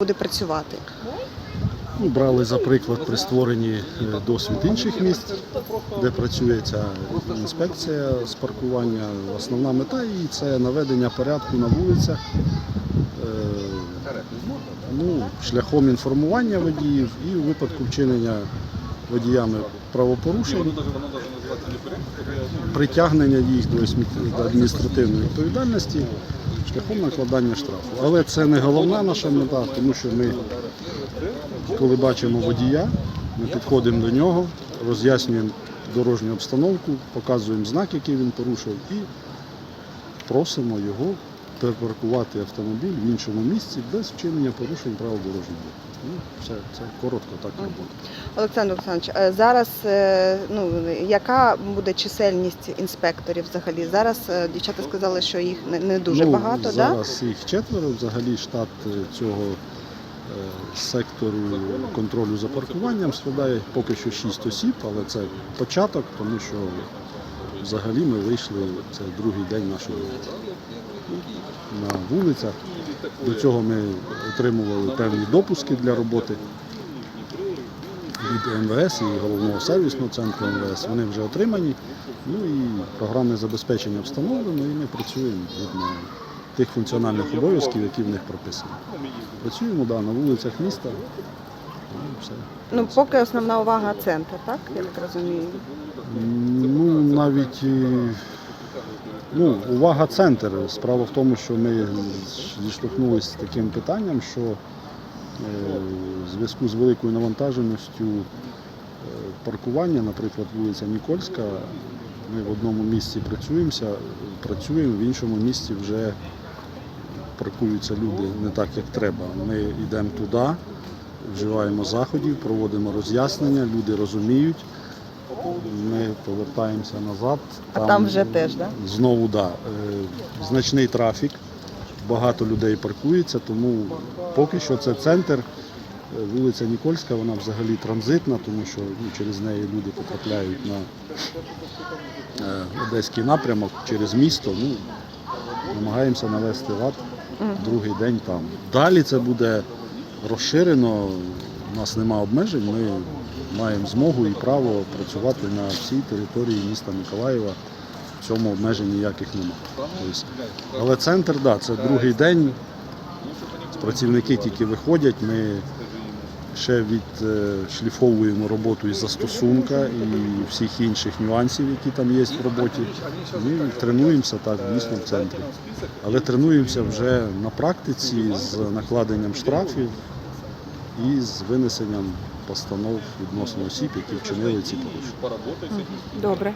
буде працювати? Ну, брали за приклад при створенні е, досвід інших міст, де працює ця інспекція з паркування. Основна мета її це наведення порядку на вулицях. е, Ну, шляхом інформування водіїв і у випадку вчинення водіями правопорушень, притягнення їх до адміністративної відповідальності шляхом накладання штрафу. Але це не головна наша мета, тому що ми коли бачимо водія, ми підходимо до нього, роз'яснюємо дорожню обстановку, показуємо знак, який він порушив, і просимо його перепаркувати автомобіль в іншому місці без вчинення порушень правил дорожнього руху. Ну, все, це коротко так робота. Олександр Олександрович, е, зараз е, ну, яка буде чисельність інспекторів взагалі? Зараз е, дівчата сказали, що їх не, дуже ну, багато, да? Зараз їх четверо. Взагалі штат цього сектору контролю за паркуванням складає поки що 6 осіб, але це початок, тому що взагалі ми вийшли це другий день нашої роботи. На вулицях. До цього ми отримували певні допуски для роботи від МВС і головного сервісного центру МВС. Вони вже отримані. Ну і програмне забезпечення встановлено, і ми працюємо згідно тих функціональних обов'язків, які в них прописані. Працюємо да, на вулицях міста. Ну, все. Ну, поки основна увага центр, так? Я так розумію. Ну, навіть е, ну, увага центр. Справа в тому, що ми зіштовхнулися з таким питанням, що е, в зв'язку з великою навантаженістю е, паркування, наприклад, вулиця Нікольська, ми в одному місці працюємося, працюємо, в іншому місці вже паркуються люди не так, як треба. Ми йдемо туди, вживаємо заходів, проводимо роз'яснення, люди розуміють. Ми повертаємося назад. А там вже теж, да? Знову да, е, значний трафік, багато людей паркується, тому поки що це центр. Е, Вулиця Нікольська, вона взагалі транзитна, тому що ну, через неї люди потрапляють на е, одеський напрямок через місто. Ну, намагаємося навести лад другий день там. Далі це буде розширено, у нас нема обмежень, ми маємо змогу і право працювати на всій території міста Миколаєва. В цьому обмежень ніяких немає. Тобто, але центр, так, да, це другий день. Працівники тільки виходять, ми ще відшліфовуємо роботу із застосунка і всіх інших нюансів, які там є в роботі. Ми тренуємося так, дійсно в центрі. Але тренуємося вже на практиці з накладенням штрафів і з винесенням постанов відносно осіб, які вчинили ці порушення. Добре.